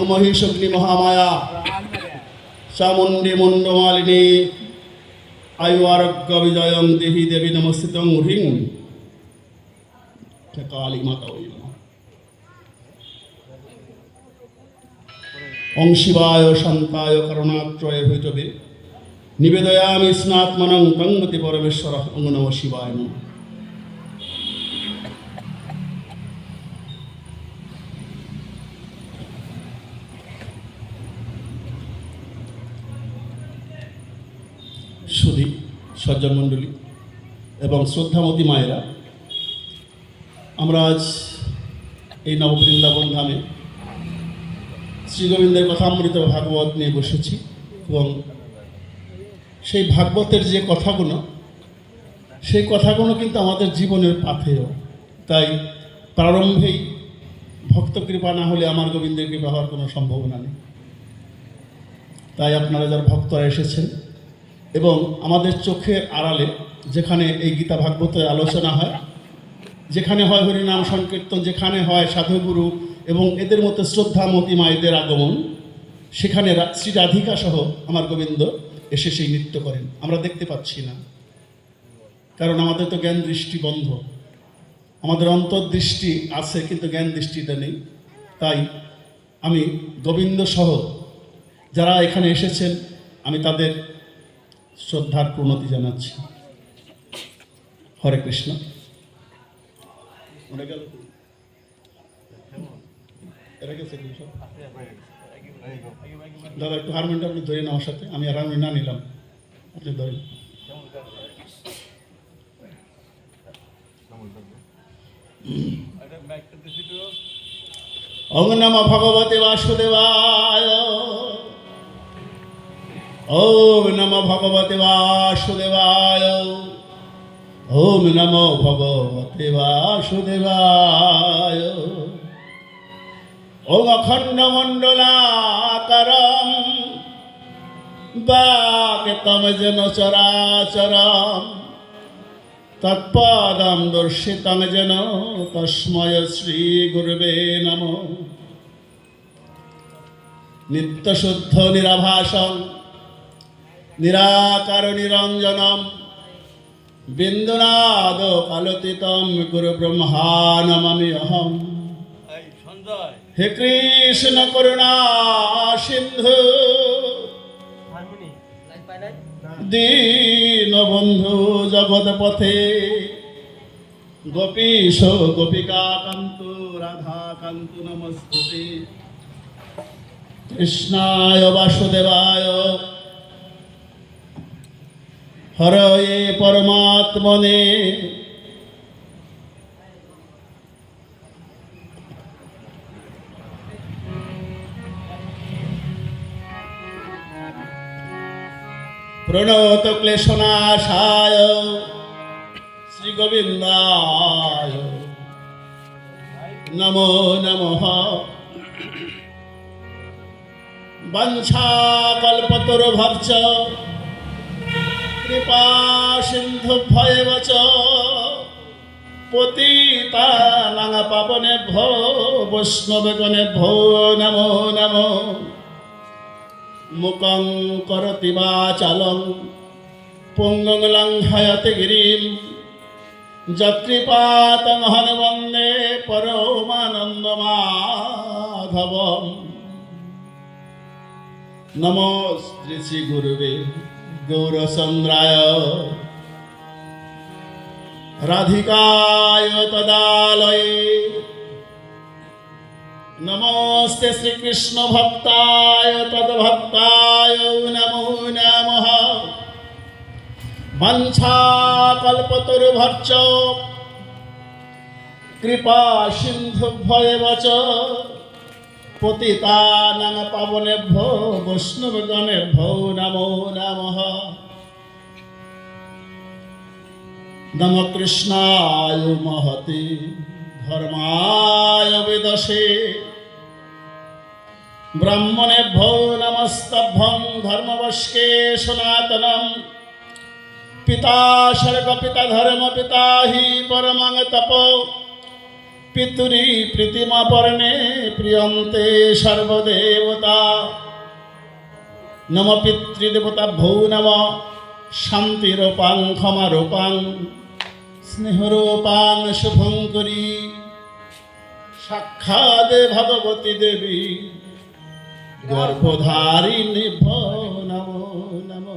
মহিষগ্নি মহামায়া। চামুণ্ডী মুণ্ডমালিনী। আয়ু আরোগ্য বিজয়ং দেহি দেবী নমস্তিতং হ্রিং। কালী মাতা ওই নমঃ। ওং শিবায় শান্তায় করুণাত্রয় ভৈতবে। নিবেদয়ামি স্নাত্মনং গঙ্গতি পরমেশ্বর ওং নম শিবায় নমঃ। সজ্জন মণ্ডলী এবং শ্রদ্ধামতী মায়েরা, আমরা আজ এই নববৃন্দাবন ধামে শ্রী গোবিন্দের কথামৃত ভাগবত নিয়ে বসেছি এবং সেই ভাগবতের যে কথাগুলো, সেই কথাগুলো কিন্তু আমাদের জীবনের পাথেয়। তাই প্রারম্ভেই ভক্ত কৃপা না হলে আমার গোবিন্দের কৃপা হওয়ার কোনো সম্ভাবনা নেই। তাই আপনারা যারা ভক্তরা এসেছেন এবং আমাদের চোখের আড়ালে যেখানে এই গীতা ভাগবতের আলোচনা হয়, যেখানে হয় হরিনাম সংকীর্তন, যেখানে হয় সাধুগুরু এবং এদের মধ্যে শ্রদ্ধামতী মায়েদের আগমন, সেখানে শ্রী রাধিকা সহ আমার গোবিন্দ এসে সেই নৃত্য করেন। আমরা দেখতে পাচ্ছি না। কারণ আমাদের তো জ্ঞান দৃষ্টি বন্ধ। আমাদের অন্তর্দৃষ্টি আছে কিন্তু জ্ঞান দৃষ্টিটা নেই। তাই আমি গোবিন্দ সহ যারা এখানে এসেছেন, আমি তাদের শ্রদ্ধার প্রণতি জানাচ্ছি। হরে কৃষ্ণ। গেল? দাদা একটু হারমোনিয়ামটা আপনি ধরে নেওয়ার সাথে। আমি আর হারমোনিয়াম না নিলাম। আপনি ধরেন। ওম নম ভগবতে বাসুদেবায়। ওম নম ভগবতে বাসুদেবায়। ওম নম ভগবতে বাসুদেবায়। ওম অখণ্ড মণ্ডলাকারম বাকতম যেন চরাচরম, তৎপাদম দর্শিতং যেন তস্ময় শ্রী গুরুবে নম। নিত্যশুদ্ধ নিরাভাসং নিরাকার নিরঞ্জনম বিন্দুনাদ কালতিতম গুরু ব্রহ্মা নমামি অহম হে কৃষ্ণ করুণা সিন্ধু। দীন বন্ধু জগৎ পথে গোপীশ গোপিকা কান্ত রাধা কান্ত নমস্তুতে। কৃষ্ণায় বাসুদেবায় হরয়ে পরমাত্মনে। প্রণত ক্লেশনাশায় শ্রী গোবিন্দায় নমো। নমঃ কল্পতরুভর্চ কৃপা সিন্ধু ভয়বচ পতিতানাং পাবনে ভো বৈষ্ণবগণে ভো নমো নমো। মুখং করতি বাচালং পুঙ্গং লঙ্ঘয়তে গিরিম। যৎকৃপাতং হন বন্দে পরমানন্দ মাধবম নমো শ্রী শ্রী গুরুবে তদালয়ে নমস্তে শ্রীকৃষ্ণ ভক্তায় তদ্ভক্তায় নমো নমঃ বঞ্ছা কল্পতরুভর্চ কৃপা সিন্ধু ভয়বচ পতিতানাং পাবনেভ্যো বৈষ্ণবগণেভ্যো নমো নমঃ। নম কৃষ্ণায় মহতে ধর্মায় বিদশে ব্রাহ্মণে ভৌ নমস্তভ্যং ধর্মবস্কে সনাতনম। পিতা স্বর্গ পিতা ধর্ম পিতা হি পরমং তপ। পিতুরি প্রীতিমা পর্ণে প্রিয়ন্তে সর্বদেবতা। নম পিতৃদেবতা, ভৌ নম শান্তিরূপাং, ক্ষমারূপাং, স্নেহরূপাং শুভঙ্করী সাক্ষাৎ ভগবতী দেবী, গর্ভধারিণী, ভো নমো নমো।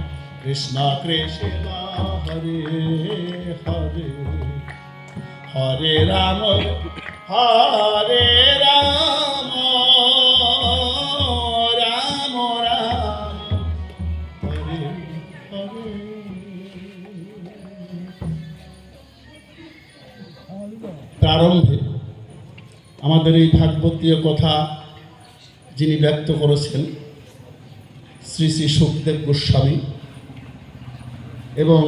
কৃষ্ণ কৃষ্ণ হরে হরে। হরে রাম হরে রাম রাম রাম। হরে হরে। প্রারম্ভে আমাদের এই ভাগবতীয় কথা যিনি ব্যক্ত করেছেন শ্রী শ্রী সুখদেব গোস্বামী এবং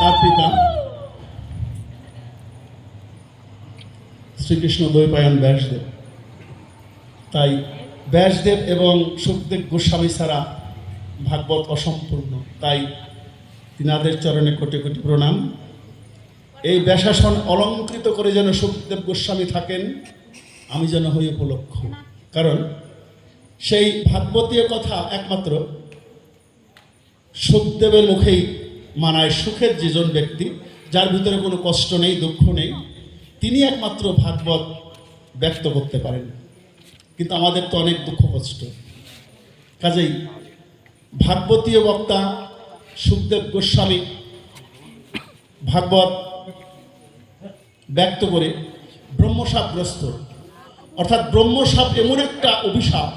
তার পিতা শ্রীকৃষ্ণ দ্বৈপায়ন ব্যাসদেব। তাই ব্যাসদেব এবং সুখদেব গোস্বামী ছাড়া ভাগবত অসম্পূর্ণ। তাই তিনাদের চরণে কোটি কোটি প্রণাম। এই ব্যাসাসন অলঙ্কৃত করে যেন সুখদেব গোস্বামী থাকেন, আমি যেন হই উপলক্ষ। কারণ সেই ভাগবতীয় কথা একমাত্র সুখদেবের মুখেই মানায় সুখের যেজন ব্যক্তি, যার ভিতরে কোনো কষ্ট নেই, দুঃখ নেই, তিনি একমাত্র ভাগবত ব্যক্ত করতে পারেন। কিন্তু আমাদের তো অনেক দুঃখ কষ্ট। কাজেই ভাগবতীয় বক্তা সুখদেব গোস্বামী ভাগবত ব্যক্ত করে ব্রহ্মসাপগ্রস্ত। অর্থাৎ ব্রহ্মসাপ এমন একটা অভিশাপ,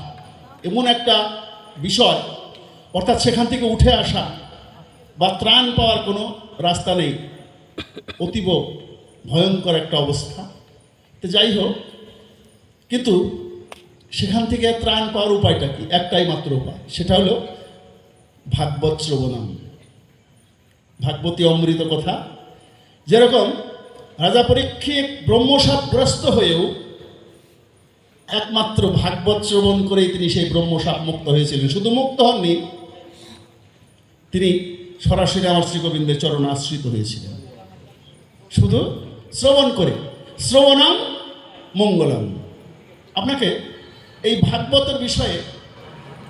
এমন একটা বিষয়, অর্থাৎ সেখান থেকে উঠে আসা বা ত্রাণ পাওয়ার কোনো রাস্তা নেই। অতীব ভয়ঙ্কর একটা অবস্থা। তো যাই হোক, কিন্তু সেখান থেকে ত্রাণ পাওয়ার উপায়টা কি? একটাই মাত্র উপায়, সেটা হলো ভাগবত শ্রবণম। ভাগবতী অমৃত কথা। যেরকম রাজা পরীক্ষিত ব্রহ্মসাপগ্রস্ত হয়েও একমাত্র ভাগবত শ্রবণ করেই তিনি সেই ব্রহ্মসাপ মুক্ত হয়েছিলেন। শুধু মুক্ত হননি, তিনি সরাসরি আমার শ্রীগোবিন্দের চরণ আশ্রিত হয়েছিলেন। শুধু শ্রবণ করে, শ্রবণাম মঙ্গলাম। আপনাকে এই ভাগবতের বিষয়ে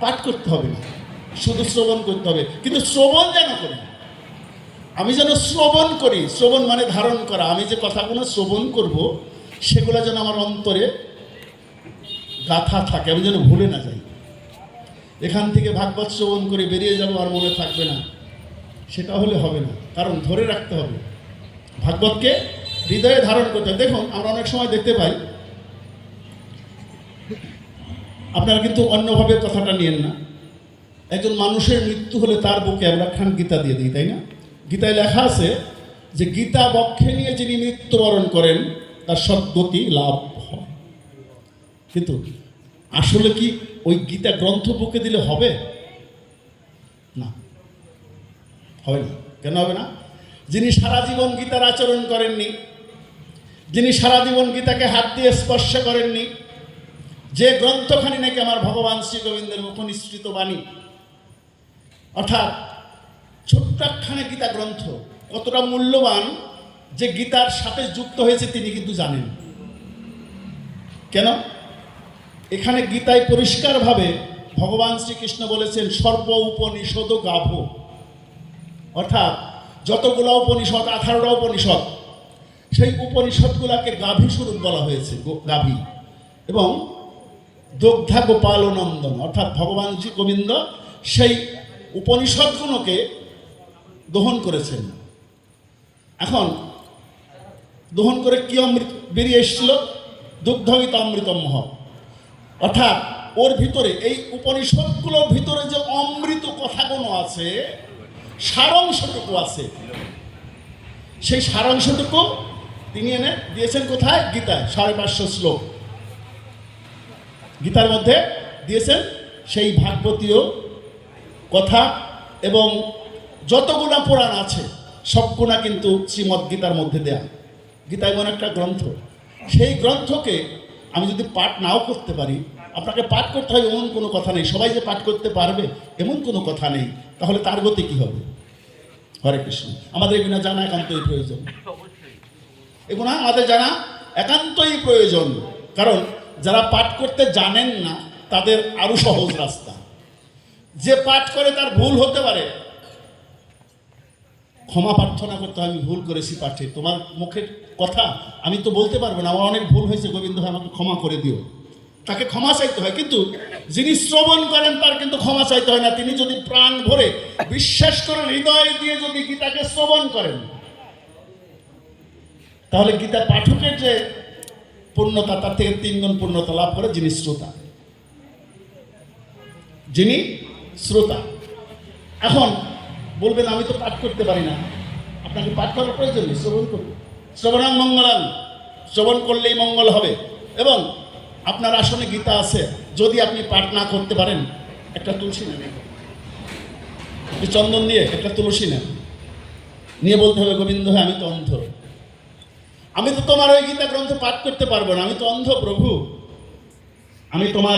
পাঠ করতে হবে শুধু শ্রবণ করতে হবে, কিন্তু শ্রবণ যেন করি আমি যেন শ্রবণ করি, শ্রবণ মানে ধারণ করা। আমি যে কথাগুলো শ্রবণ করব, সেগুলো যেন আমার অন্তরে গাথা থাকে, আমি যেন ভুলে না যাই। এখান থেকে ভাগবত শ্রবণ করে বেরিয়ে যাব আর মনে থাকবে না। সেটা হলে হবে না, কারণ ধরে রাখতে হবে। ভাগবতকে হৃদয়ে ধারণ করতে দেখুন, আমরা অনেক সময় দেখতে পাই, আপনারা কিন্তু অন্যভাবে কথাটা নিয়েন না। একজন মানুষের মৃত্যু হলে তার বুকে আমরা খান গীতা দিয়ে দিই, তাই না? গীতায় লেখা আছে যে গীতা বক্ষে নিয়ে যিনি মৃত্যুবরণ করেন, তার সদ্গতি লাভ হয়। কিন্তু আসলে কি ওই গীতা গ্রন্থ বুকে দিলে হবে? না। হবে না। কেন হবে না? যিনি সারা জীবন গীতার আচরণ করেননি, যিনি সারা জীবন গীতাকে হাত দিয়ে স্পর্শ করেননি, যে গ্রন্থখানি নাকি আমার ভগবান শ্রী গোবিন্দের মুখনিসৃত বাণী, অর্থাৎ ছোট্ট একখানে গীতা গ্রন্থ, কতটা মূল্যবান যে গীতার সাথে যুক্ত হয়েছে তিনি কিন্তু জানেন। কেন? এখানে গীতায় পরিষ্কারভাবে ভগবান শ্রীকৃষ্ণ বলেছেন, সর্ব উপনিষদ গাভ। অর্থাৎ যতগুলো উপনিষদ, আঠারোটা উপনিষদ, সেই উপনিষদগুলাকে গাভী স্বরূপ বলা হয়েছে গাভী। এবং দগ্ধা গোপাল নন্দন অর্থাৎ ভগবান শ্রী গোবিন্দ সেই উপনিষদগুলোকে দহন করেছেন। এখন, দহন করে কি অমৃত বেরিয়ে এসেছিল? দুগ্ধবিত অমৃতম মহ। অর্থাৎ, ওর ভিতরে, এই উপনিষদগুলোর ভিতরে যে অমৃত কথাগুলো আছে, সারাংশটুকু আছে। সেই সারাংশটুকু তিনি এনে দিয়েছেন কোথায়? গীতায়, সাড়ে পাঁচশো শ্লোক। গীতার মধ্যে দিয়েছেন সেই ভাগবতীয় কথা এবং যতগুলা পুরাণ আছে সবগুলা কিন্তু শ্রীমদ্ গীতার মধ্যে দেয়া। গীতা এমন একটা গ্রন্থ। সেই গ্রন্থকে আমি যদি পাঠ নাও করতে পারি, আপনাকে পাঠ করতে হবে এমন কোনো কথা নেই। সবাই যে পাঠ করতে পারবে, এমন কোনো কথা নেই। তাহলে তার গতি কী হবে? হরে কৃষ্ণ। আমাদের এগুলো জানা একান্তই প্রয়োজন। এগুলো আমাদের জানা একান্তই প্রয়োজন। কারণ যারা পাঠ করতে জানেন না, তাদের আরও সহজ রাস্তা। যে পাঠ করে তার ভুল হতে পারে ক্ষমা প্রার্থনা করতে আমি ভুল করেছি পাঠে তোমার মুখের কথা আমি তো বলতে পারব না, আমার অনেক ভুল হয়েছে, গোবিন্দ ভাই, আমাকে ক্ষমা করে দিও। তাকে ক্ষমা চাইতে হয়, কিন্তু যিনি শ্রবণ করেন তার কিন্তু ক্ষমা চাইতে হয় না। তিনি যদি প্রাণ ভরে বিশ্বাস করে, হৃদয় দিয়ে যদি গীতাকে শ্রবণ করেন, তাহলে গীতা পাঠকের যে পূর্ণতা, তার থেকে তিনগুণ পূর্ণতা লাভ করে যিনি শ্রোতা। যিনি শ্রোতা। এখন বলবেন, আমি তো পাঠ করতে পারি না। আপনাকে পাঠ করার প্রয়োজন নেই, শ্রবণ করুন। শ্রবণাং মঙ্গলাং, শ্রবণ করলেই মঙ্গল হবে। এবং আপনার আসনে গীতা আছে, যদি আপনি পাঠ না করতে পারেন, একটা তুলসী একটু চন্দন দিয়ে একটা তুলসী নেন। নিয়ে বলতে হবে, গোবিন্দ ভাই আমি তো অন্ধ। আমি তো তোমার ওই গীতা গ্রন্থ পাঠ করতে পারব না। আমি তো অন্ধ প্রভু। আমি তোমার